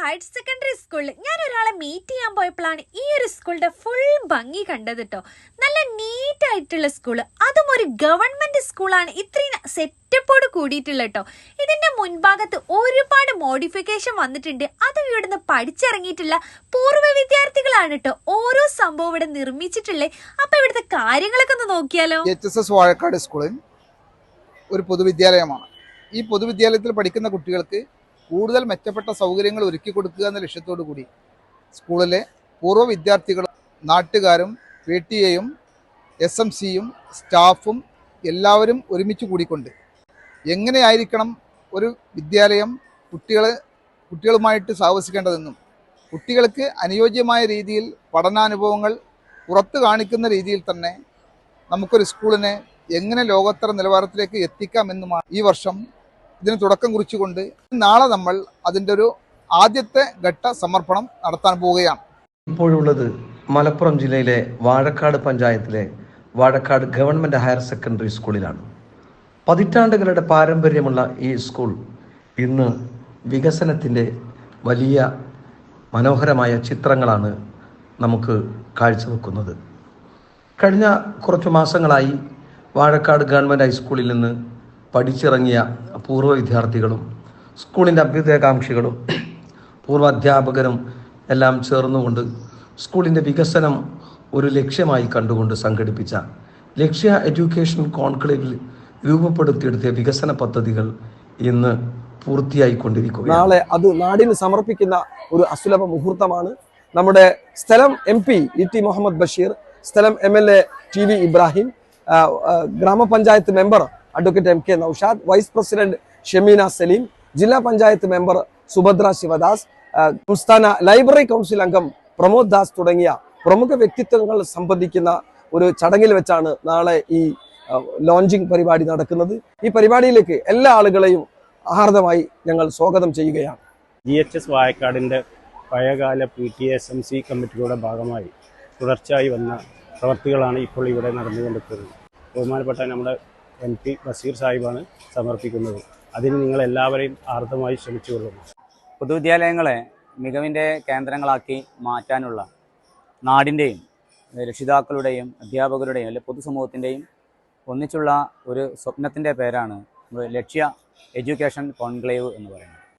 Higher secondary സ്കൂളിൽ ഞാൻ ഒരാളെ മീറ്റ് ചെയ്യാൻ പോയപ്പോഴാണ് ഈ ഒരു സ്കൂളിന്റെ ഫുൾ ഭംഗി കണ്ടത് കേട്ടോ നല്ല നീറ്റായിട്ടുള്ള സ്കൂൾ. അതും ഒരു ഗവൺമെന്റ് സ്കൂളാണ് ഇത്രയും സെറ്റപ്പോട് കൂടിയിട്ടുള്ള കേട്ടോ ഇതിന്റെ മുൻഭാഗത്ത് ഒരുപാട് മോഡിഫിക്കേഷൻ വന്നിട്ടുണ്ട്. അതും ഇവിടുന്ന് പഠിച്ചിറങ്ങിയിട്ടുള്ള പൂർവ വിദ്യാർത്ഥികളാണ് കേട്ടോ ഓരോ സംഭവം ഇവിടെ നിർമ്മിച്ചിട്ടുള്ളേ. അപ്പൊ ഇവിടുത്തെ കാര്യങ്ങളൊക്കെ ഒന്ന് നോക്കിയാലോ? എച്ച് എസ് എസ് വാഴക്കാട് സ്കൂളിൽ ഒരു പൊതുവിദ്യാലയമാണ്. ഈ പൊതുവിദ്യാലയത്തിൽ പഠിക്കുന്ന കുട്ടികൾക്ക് കൂടുതൽ മെച്ചപ്പെട്ട സൗകര്യങ്ങൾ ഒരുക്കി കൊടുക്കുക എന്ന ലക്ഷ്യത്തോടു കൂടി സ്കൂളിലെ പൂർവ വിദ്യാർത്ഥികളും നാട്ടുകാരും പി ടി എയും എസ് എം സിയും സ്റ്റാഫും എല്ലാവരും ഒരുമിച്ച് കൂടിക്കൊണ്ട് എങ്ങനെയായിരിക്കണം ഒരു വിദ്യാലയം കുട്ടികളെ കുട്ടികളുമായിട്ട് സാഹസിക്കേണ്ടതെന്നും കുട്ടികൾക്ക് അനുയോജ്യമായ രീതിയിൽ പഠനാനുഭവങ്ങൾ പുറത്തു കാണിക്കുന്ന രീതിയിൽ തന്നെ നമുക്കൊരു സ്കൂളിനെ എങ്ങനെ ലോകോത്തര നിലവാരത്തിലേക്ക് എത്തിക്കാമെന്നുമാണ് ഈ വർഷം ഇതിന് തുടക്കം കുറിച്ചുകൊണ്ട് നാളെ നമ്മൾ അതിന്റെ ഒരു ആദ്യത്തെ ഘട്ട സമർപ്പണം നടത്താൻ പോവുകയാണ്. ഇപ്പോഴുള്ളത് മലപ്പുറം ജില്ലയിലെ വാഴക്കാട് പഞ്ചായത്തിലെ വാഴക്കാട് ഗവൺമെന്റ് ഹയർ സെക്കൻഡറി സ്കൂളിലാണ്. പതിറ്റാണ്ടുകളുടെ പാരമ്പര്യമുള്ള ഈ സ്കൂൾ ഇന്ന് വികസനത്തിന്റെ വലിയ മനോഹരമായ ചിത്രങ്ങളാണ് നമുക്ക് കാഴ്ചവെക്കുന്നത്. കഴിഞ്ഞ കുറച്ച് മാസങ്ങളായി വാഴക്കാട് ഗവൺമെന്റ് ഹൈസ്കൂളിൽ നിന്ന് പഠിച്ചിറങ്ങിയ പൂർവ വിദ്യാർത്ഥികളും സ്കൂളിന്റെ അഭ്യുദയകാംക്ഷികളും പൂർവ അധ്യാപകരും എല്ലാം ചേർന്നുകൊണ്ട് സ്കൂളിന്റെ വികസനം ഒരു ലക്ഷ്യമായി കണ്ടുകൊണ്ട് സംഘടിപ്പിച്ച ലക്ഷ്യ എഡ്യൂക്കേഷൻ കോൺക്ലേവിൽ രൂപപ്പെടുത്തിയെടുത്തിയ വികസന പദ്ധതികൾ ഇന്ന് പൂർത്തിയായിക്കൊണ്ടിരിക്കും നാളെ അത് നാടിന് സമർപ്പിക്കുന്ന ഒരു അസുലഭ മുഹൂർത്തമാണ്. നമ്മുടെ സ്ഥലം M P E T Muhammad Basheer സ്ഥലം M L A T V Ibrahim ഗ്രാമപഞ്ചായത്ത് member advocate M K Noushad vice president Shemeena Saleem ജില്ലാ പഞ്ചായത്ത് മെമ്പർ സുഭദ്ര ശിവദാസ് സംസ്ഥാന ലൈബ്രറി കൗൺസിൽ അംഗം പ്രമോദ് ദാസ് തുടങ്ങിയ പ്രമുഖ വ്യക്തിത്വങ്ങൾ സംബന്ധിക്കുന്ന ഒരു ചടങ്ങിൽ വെച്ചാണ് നാളെ ഈ ലോഞ്ചിങ് പരിപാടി നടക്കുന്നത്. ഈ പരിപാടിയിലേക്ക് എല്ലാ ആളുകളെയും ആഹാർദമായി ഞങ്ങൾ സ്വാഗതം ചെയ്യുകയാണ്. ജി എച്ച് എസ് വായക്കാടിന്റെ പഴയകാല P T S M C കമ്മിറ്റിയുടെ ഭാഗമായി തുടർച്ചയായി വന്ന പ്രവർത്തികളാണ് ഇപ്പോൾ ഇവിടെ നടന്നുകൊണ്ടിരിക്കുന്നത്. ബഹുമാനപ്പെട്ട നമ്മുടെ എം ടി ബഷീർ സാഹിബാണ് സമർപ്പിക്കുന്നത്. അതിന് നിങ്ങൾ എല്ലാവരെയും ആർദ്രമായി ശ്രമിച്ചുകൊള്ളുന്നു പൊതുവിദ്യാലയങ്ങളെ മികവിന്റെ കേന്ദ്രങ്ങളാക്കി മാറ്റാനുള്ള നാടിന്റെയും രക്ഷിതാക്കളുടെയും അധ്യാപകരുടെയും അല്ലെ പൊതുസമൂഹത്തിന്റെയും ഒന്നിച്ചുള്ള ഒരു സ്വപ്നത്തിന്റെ പേരാണ് ലക്ഷ്യ എഡ്യൂക്കേഷൻ കോൺക്ലേവ് എന്ന് പറയുന്നത്.